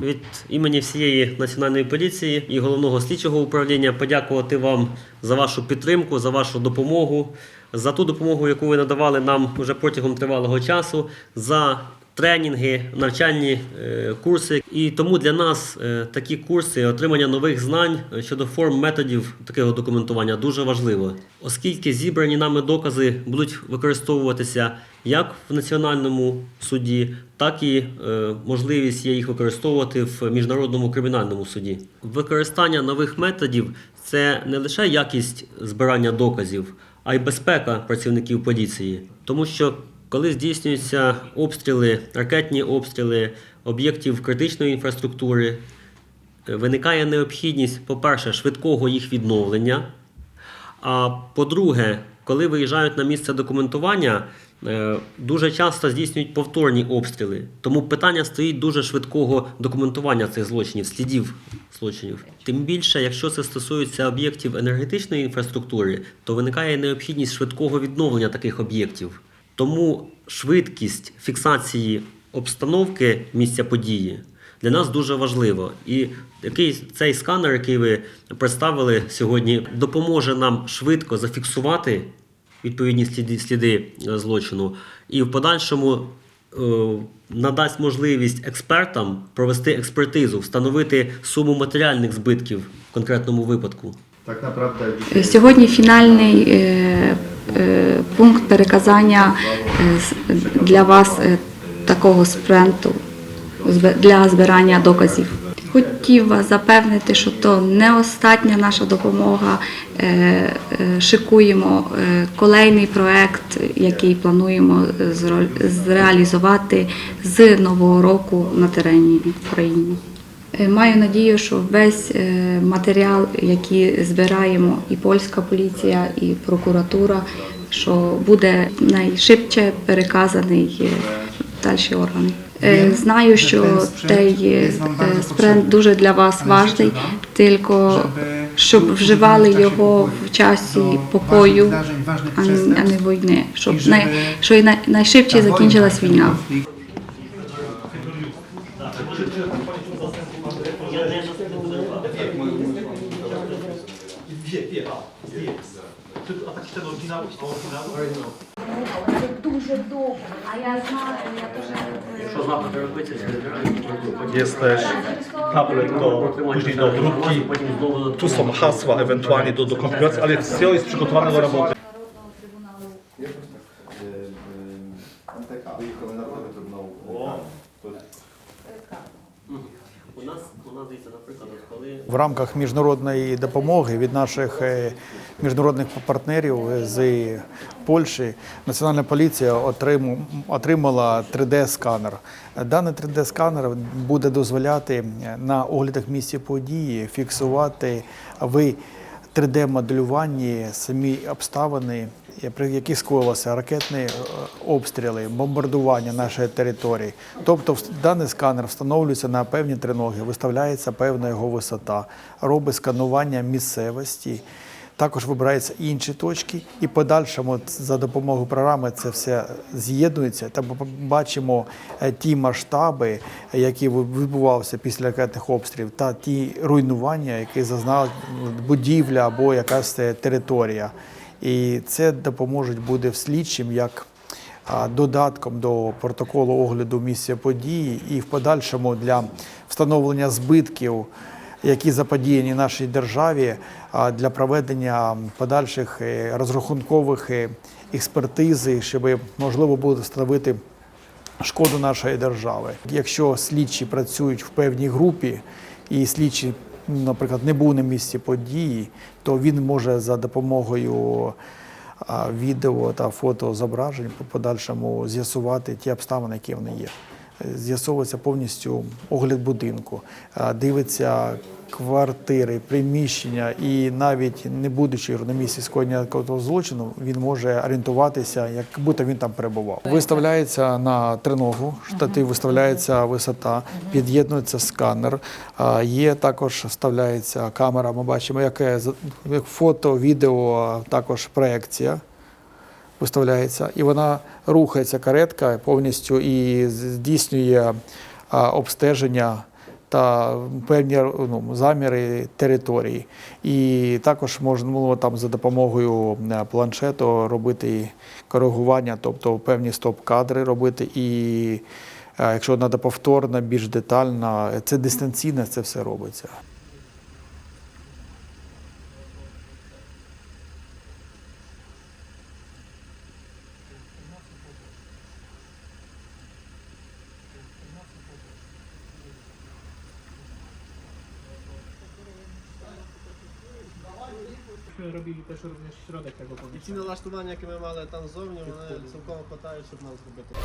Від імені всієї національної поліції і головного слідчого управління подякувати вам за вашу підтримку, за вашу допомогу, за ту допомогу, яку ви надавали нам вже протягом тривалого часу, за тренінги, навчальні е, курси. І тому для нас е, такі курси, отримання нових знань е, щодо форм методів такого документування дуже важливо, оскільки зібрані нами докази будуть використовуватися як в національному суді, так і можливість є їх використовувати в міжнародному кримінальному суді. Використання нових методів це не лише якість збирання доказів, а й безпека працівників поліції, тому що коли здійснюються обстріли, ракетні обстріли об'єктів критичної інфраструктури, е, виникає необхідність, по-перше, швидкого їх відновлення. А по-друге, коли виїжджають на місце документування, е, дуже часто здійснюють повторні обстріли. Тому питання стоїть дуже швидкого документування цих злочинів, слідів злочинів. Тим більше, якщо це стосується об'єктів енергетичної інфраструктури, то виникає необхідність швидкого відновлення таких об'єктів. Тому швидкість фіксації обстановки місця події для нас дуже важливо. І який цей сканер, який ви представили сьогодні, допоможе нам швидко зафіксувати відповідні сліди, сліди е, злочину, і в подальшому е, надасть можливість експертам провести експертизу, встановити суму матеріальних збитків в конкретному випадку. Сьогодні фінальний е, е, пункт переказання е, для вас такого спринту для збирання доказів. Хотів вас запевнити, що то не остання наша допомога. Шикуємо kolejний проект, який плануємо зреалізувати з нового року на терені України. Е, Маю надію, що весь е, матеріал, який збираємо, і польська поліція, і прокуратура, що буде найшвидше переказаний е, в дальші органи. Знаю, що цей спринт дуже для вас важливий, тільки щоб вживали його в часі покою, а не, а не війни, щоб най, що і най, найшвидше закінчилась війна. Дуже довго, а я знаю, я дуже Якщо запити робиться, jest też tablet do, później do drutki. потім знову Tu są hasła ewentualnie do, do konfiguracji, ale wszystko jest przygotowane do roboty. В рамках міжнародної допомоги від наших е, міжнародних партнерів з Польщі Національна поліція отрим- отримала 3D-сканер. Даний 3D-сканер буде дозволяти на оглядах місця події фіксувати в 3D-моделюванні самі обставини, яких скоїлися ракетні е, обстріли, бомбардування нашої території. Тобто даний сканер встановлюється на певні триноги, виставляється певна його висота, робить сканування місцевості. Також вибираються інші точки, і подальшому за допомогою програми це все з'єднується. Та ми бачимо е, ті масштаби, які відбувалися після ракетних обстрілів, та ті руйнування, які зазнала будівля або якась е, територія. І це допоможе буде слідчим як додатком до протоколу огляду місця події і в подальшому для встановлення збитків, які заподіяні нашій державі, для проведення подальших е, розрахункових е, експертизи, щоб можливо буде встановити шкоду нашої держави. Якщо слідчі працюють в певній групі, і слідчий, ну, наприклад, не був на місці події, то він може за допомогою відео та фотозображень по подальшому з'ясувати ті обставини, які вони є. З'ясовується повністю огляд будинку, дивиться квартири, приміщення, і навіть не будучи на місці скоєння злочину, він може орієнтуватися, як будто він там перебував. Виставляється на триногу, штатив виставляється висота, під'єднується сканер. Є також вставляється камера. Ми бачимо, яке з- як фото, відео, також проекція виставляється, і вона рухається каретка повністю і здійснює обстеження та певні ну, заміри території. І також можна було там за допомогою е, планшету робити коригування, тобто певні стоп-кадри робити. І е, якщо треба повторно, більш детально, це дистанційно це все робиться. Robili też również środek tego І ці pomieszczenia. налаштування, які ми мали там ззовні, вони цілком хватають, щоб нам зробити.